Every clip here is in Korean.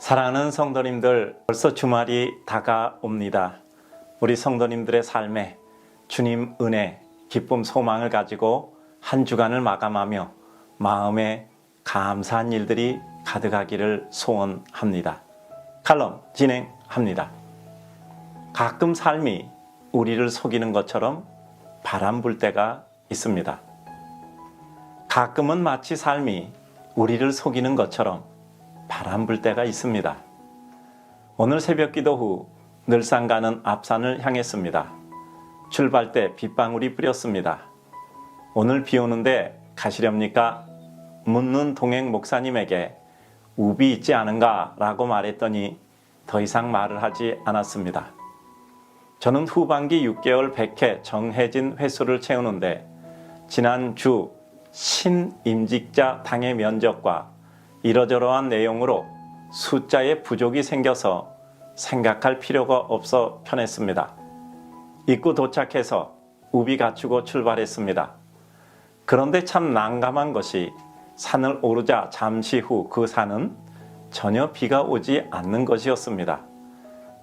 사랑하는 성도님들, 벌써 주말이 다가옵니다. 우리 성도님들의 삶에 주님 은혜, 기쁨, 소망을 가지고 한 주간을 마감하며 마음에 감사한 일들이 가득하기를 소원합니다. 칼럼 진행합니다. 가끔 삶이 우리를 속이는 것처럼 바람 불 때가 있습니다. 가끔은 마치 삶이 우리를 속이는 것처럼 바람 불 때가 있습니다. 오늘 새벽 기도 후 늘상 가는 앞산을 향했습니다. 출발 때 빗방울이 뿌렸습니다. 오늘 비 오는데 가시렵니까? 묻는 동행 목사님에게 우비 있지 않은가? 라고 말했더니 더 이상 말을 하지 않았습니다. 저는 후반기 6개월 100회 정해진 횟수를 채우는데 지난주 신임직자 당의 면접과 이러저러한 내용으로 숫자에 부족이 생겨서 생각할 필요가 없어 편했습니다. 입구 도착해서 우비 갖추고 출발했습니다. 그런데 참 난감한 것이 산을 오르자 잠시 후 그 산은 전혀 비가 오지 않는 것이었습니다.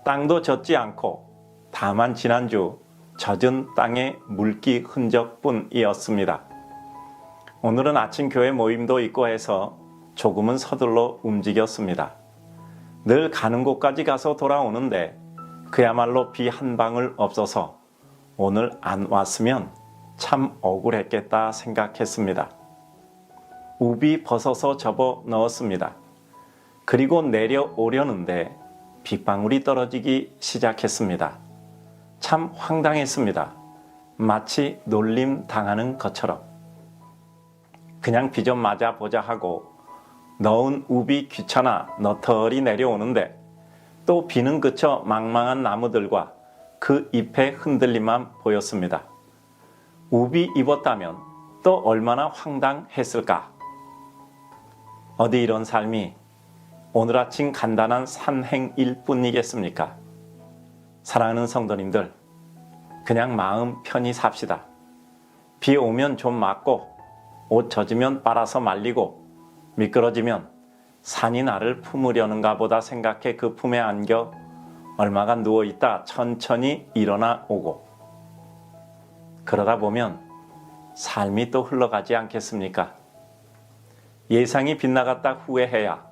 땅도 젖지 않고 다만 지난주 젖은 땅의 물기 흔적뿐이었습니다. 오늘은 아침 교회 모임도 있고 해서 조금은 서둘러 움직였습니다. 늘 가는 곳까지 가서 돌아오는데 그야말로 비 한 방울 없어서 오늘 안 왔으면 참 억울했겠다 생각했습니다. 우비 벗어서 접어 넣었습니다. 그리고 내려오려는데 빗방울이 떨어지기 시작했습니다. 참 황당했습니다. 마치 놀림 당하는 것처럼. 그냥 비 좀 맞아 보자 하고 넣은 우비 귀찮아 너털이 내려오는데 또 비는 그쳐 망망한 나무들과 그 잎의 흔들림만 보였습니다. 우비 입었다면 또 얼마나 황당했을까? 어디 이런 삶이 오늘 아침 간단한 산행일 뿐이겠습니까? 사랑하는 성도님들, 그냥 마음 편히 삽시다. 비 오면 좀 맞고, 옷 젖으면 빨아서 말리고, 미끄러지면 산이 나를 품으려는가 보다 생각해 그 품에 안겨 얼마간 누워 있다 천천히 일어나 오고, 그러다 보면 삶이 또 흘러가지 않겠습니까? 예상이 빗나갔다 후회해야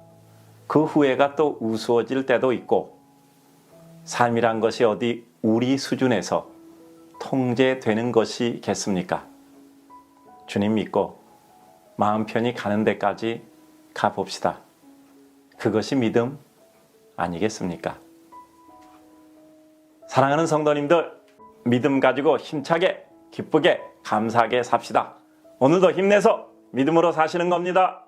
그 후회가 또 우스워질 때도 있고 삶이란 것이 어디 우리 수준에서 통제되는 것이겠습니까? 주님 믿고 마음 편히 가는 데까지 가봅시다. 그것이 믿음 아니겠습니까? 사랑하는 성도님들, 믿음 가지고 힘차게, 기쁘게, 감사하게 삽시다. 오늘도 힘내서 믿음으로 사시는 겁니다.